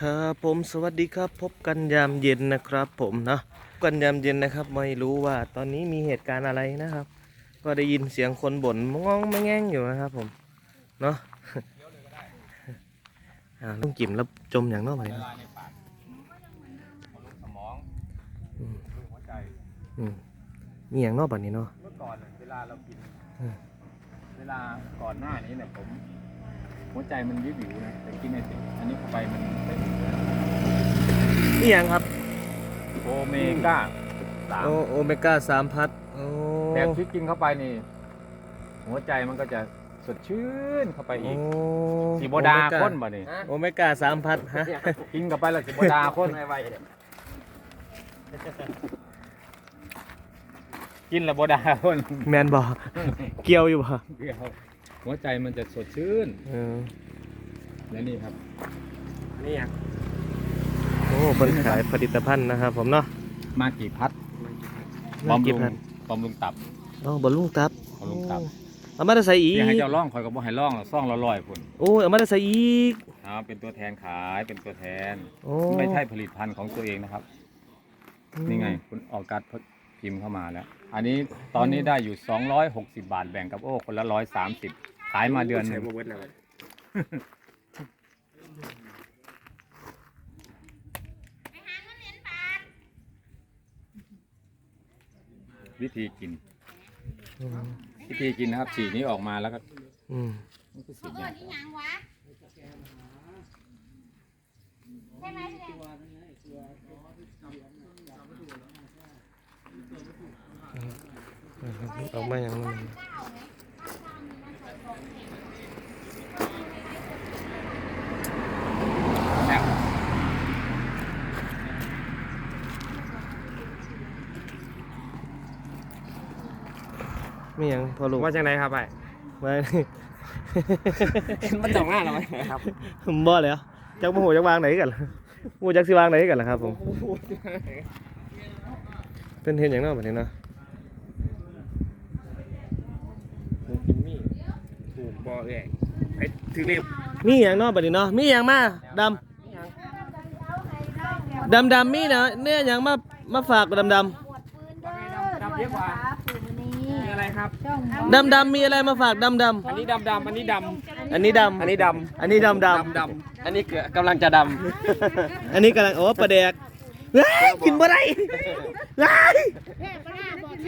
ครับผมสวัสดีครับ พบกันยามเย็นนะครับผมนะพบกันยามเย็นนะครับ ไม่รู้ว่าตอนนี้มีเหตุการณ์อะไรนะครับ ก็ได้ยินเสียงคนบ่นงองไม่แง่งอยู่นะครับผมเนาะอ่าลุงจิ๋มแล้วจมอย่างเนอกไปละลายในปากบำรุงสมองอืมบำรุงหัวใจอืมมีอย่างเนอกแบบนี้เนาะเมื่อก่อนเนี่ยเวลาเรากินอืมเวลาก่อนหน้านี้เนี่ยผม หัวใจมันยิบอยู่นะแต่กินไอติมอันนี้เข้าไปมันไม่ถึงเลยนี่อย่างครับ โอเมก้าสามโอโอเมก้าสามพัดโอ้แต่ที่กินเข้าไปนี่ หัวใจมันก็จะสดชื่นเข้าไปอีกโอ้สีโบดาข้นบ่นี่โอเมก้าสามพัดฮะกินเข้าไปแล้วสีโบดาข้นกินแล้วโบดาข้นแมนบอเกี่ยวอยู่บ่เดียว หัวใจมันจะสดชื่นเออและนี่ครับนี่อะโอ้เพิ่นขายผลิตภัณฑ์นะครับ ผมเนาะมากี่พัดมาบำกี่รุงพันบำรุงตับโอ้บอลลุงตับบำรุงตับเอามาได้ใส่อีกเดี๋ยวให้เจ้าล่องคอยก็บ่ให้ล่องหรอกซ่องละร้อยพุ่นโอ้ยเอามาได้ใส่อีกเอาเป็นตัวแทนขายเป็นตัวแทนโอ้ไม่ใช่ผลิตภัณฑ์ของตัวเองนะครับ นี่ไง คุณออกการดพิมพ์เข้ามาแล้ว อันนี้ตอนนี้ได้อยู่ 260 บาทแบ่งกับโอ้คนละ 130 ขายมาเดือนหใส่นึ่งโมเบิร์ตแล้ววิธีกินอืมวิธีกินนะครับ ฉีกนี้ออกมาแล้วก็อืมนี่คือฉีกเอเนี่อยนี่ยังวะใช่ไหมพี่แดงออกมาอย่างนั้น แล้ว มีอย่างพอลูกว่าจังไรครับไอ้มามันต้องงานหรอไหมครับบ่เลยจักโมโหจักวางไหนกันล่ะโมจักสิวางไหนกันล่ะครับผมเป็นเห็นอย่างนั้นแบบนี้เนาะกินมีถูกบ่เอ้ยไอ้ถือเล็บมีอย่างเนอกแบบนี้เนาะมีอย่างมาดำดำดำมีนะเนี่ยอย่างมามาฝากดำดำปวดปืนเด้อดำเยอะกว่าปืนนี้มี อะไรครับช่องดำดำมีอะไรมาฝากดำดอันนี้ดำดำอันนี้ดำอันนี้ดำำอันนี้ดอันนี้ดำำดดำดำอันนี้เกือบกำลังจะดำอันนี้กำลังโอ้ปลาแดกเฮ้ยกินบ่ได้เฮ้ย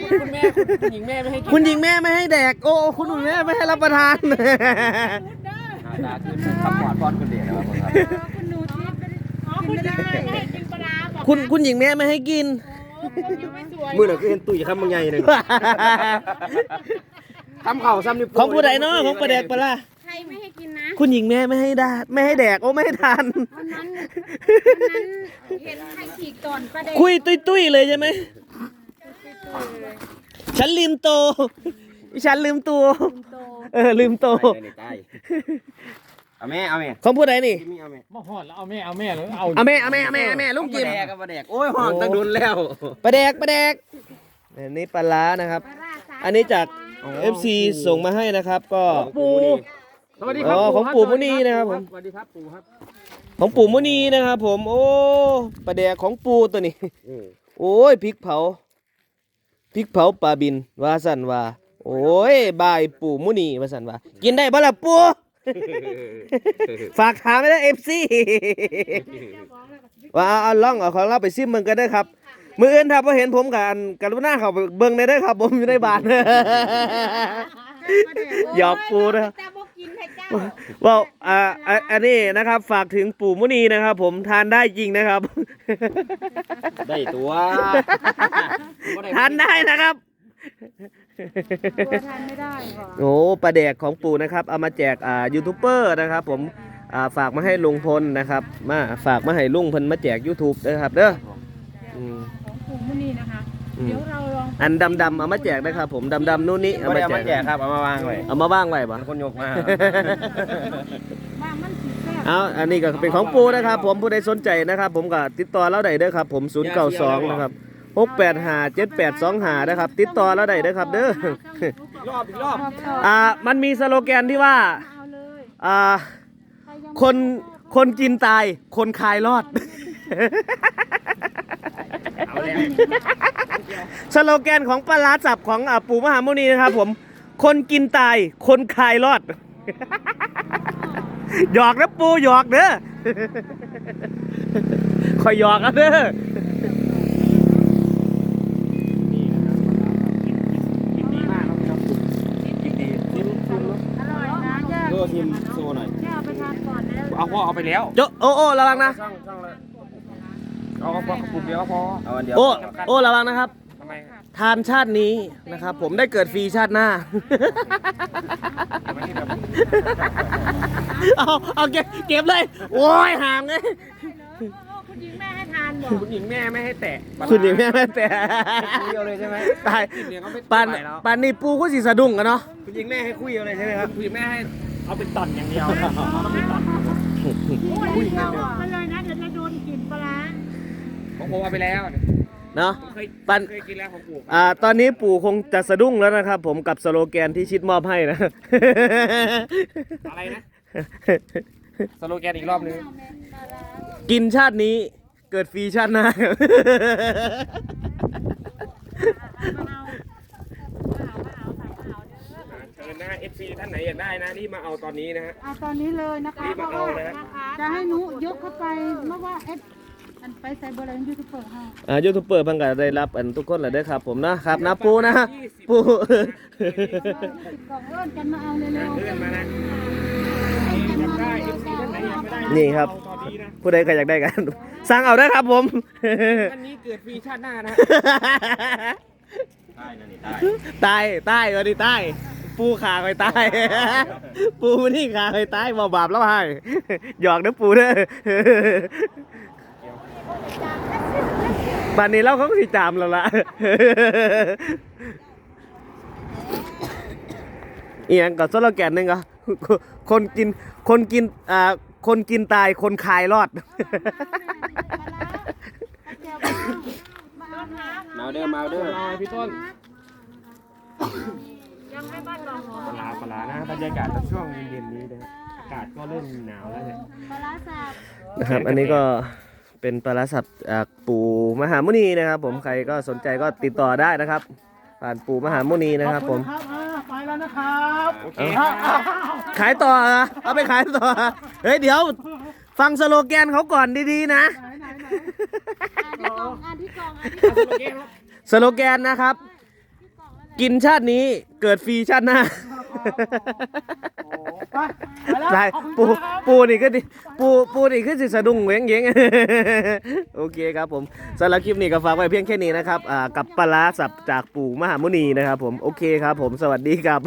ำคุณแม่คุณหญิงแม่ไม่ให้กินคุณหญิงแม่ไม่ให้แดก โอ้คุณหญิงแม่ไม่ให้รับประทานดาคือทำหมอดป้อนคนเดียวนะครับผมครับคุณหนูทิพย์อ๋อคุณได้ให้กินปลาร้าบอกคุณคุณหญิงแม่ไม่ให้กิน ยังไม่สวยมือหนึ่งก็เห็นตุ้ยคำบางใหญ่หนึ่งคำเข่าซ้ำนิ้วโป้ของผู้ใดเนาะของปลาแดกปลาล่ะใครไม่ให้กินนะ คุณหญิงแม่ไม่ให้ดาไม่ให้แดกโอ้ไม่ให้ทาน วันนั้นวันนั้นเห็นใครฉีกก่อนประเด็นคุยตุ้ยตุ้ยๆเลยใช่ไหม ฉันลืมโต ฉันลืมตัว โต เออลืมโต ตาย เลยตายเอาแม่เอาแม่ของผู้ใดนี่กินมีเอาแม่มาหอดแล้วเอาแม่เอาแม่เลยเอาเอาแม่เอาแม่เอาแม่เอาแม่ลุงจิมแดกกับมาแดกโอ้ยหอมตั้งดุนแล้วปลาแดกปลาแดกอันนี้ปลาล้านะครับปลาร้าสามอันนี้จาก FC ส่งมาให้นะครับ ก็ปูสวัสดีครับอ๋อของปู่มุนีนะครับผม สวัสดีครับปู่ครับของปู่มุนีนะครับ ผม โอ้ปลาแดกของปู่ตัวนี้โอ้ยพริกเผาพริกเผาปลาบินว่าสันว่า โอ้ยบายปู่มุนีว่าสันว่า กินได้บ่ล่ะปู่ ฝากถามไม่ได้เอฟซีว่าเอาเอาล่องเอาของเราไปซิมมึงกันได้อครับ มืออื่นถ้าพอเห็นผมกันกรุณาเขาไปเบิ่งได้เด้อครับ ผมอยู่ในบ้านหยอกปูนะครับแต่บอกกินให้เจ้าว่าอ่าอ่าอันนี้นะครับ ฝากถึงปู่มุนีนะครับ ผมทานได้จริงนะครับ ได้ตัว ทานได้นะครับ ตัวทานไม่ได้ก่อนโอ้ปลาแดกของปู่นะครับ เอามาแจกอ่ายูทูบเบอร์นะครับ ผมอ่าฝากมาให้ลุงพลนะครับ มาฝากมาให้ลุงเพิ่นมาแจก YouTube นะครับเด้ออืมของปู่มุนีนะคะ อืมเดี๋ยวเราลองอันดำๆเอามาแจกนะครับ ผมดำๆนู่นนี่เอาเอามามาแจแจกกครับ เอามาวางไว้เอามาว่างไว้บ่มันคนยกมา ว่ามันสีแซ่บเอาอันนี้ก็เป็นของปูนะครับ ผมผู้ใดสนใจนะครับ ผมก็ติดต่อเราได้เด้อครับ ผม092นะครับ 685 7825นะครับ ติดต่อเราได้เด้อครับ เด้อรอบอีกรอบอ่ามันมีสโลแกนที่ว่าเอาเลยอ่าใครยังไม่คนคนกินตาย คนคายรอดเอาแล้วสโลแกนของปลาร้าสับของอ่าปู่มหาโมุนีนะครับผม คนกินตาย คนคายรอด หยอกนะปูหยอกเด้อคอยหยอกนะเด้อ นี่นะครับกินดีมากครับกินดีชิมชิม อร่อยนะย่า เออชิมโซหน่อยย่าเอาไปทานก่อนแล้วเอาพ่อเอาไปแล้วโจโอ้โอ้ระวังนะ ช่างช่างเลยเอาพอกระปุกเดียวก็พอเอาอันเดียวโอ้โอ้ระวังนะครับ ทำไมทานชาตินี้นะครับ ผมได้เกิดฟรีชาติหน้าทำไมที่แบบเอาเอาเก็บเก็บเลย โอ้ยห่างเลยคุณหญิงแม่ให้ทานบอกคุณหญิงแม่ไม่ให้แตะคุณหญิงแม่แม่แต่คุยเอาเลยใช่ไหมตายกินเนี่ยเขาไม่ปานไปแล้วปานนี่ปูก็สิสะดุ้งกันเนาะคุณหญิงแม่ให้คุยเอาเลยใช่ไหมครับคุณหญิงแม่ให้ เอาเป็นตอนอย่างเดียวพูดให้เราออกมาเลยนะเดี๋ยวจะโดนกลิ่นปลาร้าของผมเอาไปแล้วเนาะผมเคยปันเคยกินแล้วของปู่อ่าตอนนี้ปู่คงจะสะดุ้งแล้วนะครับ ผมกับสโลแกนที่ชิดมอบให้นะ อะไรนะสโลแกนอีกรอบนึงกินชาตินี้เกิดฟรีชาติหน้า เชิญนะ FC ท่านไหนอยากได้นะรีบมาเอาตอนนี้นะฮะ เอาตอนนี้เลยนะคะรีบเพมาราะเอาว่าเลยนะจะให้หนูยกเข้าไปเมื่อว่าเอสอันไปใส่เบอร์อะไรยูทูบเบอร์ให้อ่ายูทูบเบอร์เพังก็ได้รับอันทุกคนแหละเด้อครับผมนะครับนะปูนะปูกล่องเอิ้นกันมาเอาเร็วเพื่อนมานะอยากได้ FC ท่านไหนอยากได้นี่ครับ เอาตอนนี้นะผู้ใดก็อยากได้กันสั่งเอาได้อครับผม ท่านนี้เกิดฟรีชาติหน้านะตายตายก็ดีตาย ปูขาไปตาย ปูนี่ขาไปตายบ่บาปแล้วให้หยอกนะปูเด้อบันนี้เราเขาก็สิจามแล้วล่ะอีหยังกับโซโลแกนหนึงก็คนกินคนกินอ่าคนกินตายคนคายรอดๆเดี๋ยวมาเอาน้ำมาเด้อมาเด้อพี่ต้น ยังไม่บ้านดองหอปลาปลานะบรรยากาศช่วงเย็นๆนี้นะอากาศก็เริ่มหนาวแล้วเนี่ยปลาร้าสับนะครับ อันนี้ก็เป็นปลาร้าสับจากปู่มหามุนีนะครับ ผมใครก็สนใจก็ติดต่อได้นะครับ ผ่านปู่มหามุนีนะครับ ผมไปแล้วนะครับโอเคขายต่อเหรอเอาไปขายต่อเหรอเฮ้ยเดี๋ยว ฟังสโลแกนเขาก่อนดีๆนะอ่านที่กล่องอ่านที่กล่องอ่านที่กล่องโอเคครับสโลแกนนะครับ กินชาตินี้เกิดฟรีชาติหน้าใช่ปูปูนี่ก็ดิปูปูนี่คือสิสะดุ้งเว้งเย้ง โอเคครับผมสำหรับคลิปนี้ก็ฝากไว้เพียงแค่นี้นะครับอ่ากับปลาร้าสับจากปู่มหามุนีนะครับผมโอเคครับผมสวัสดีครับ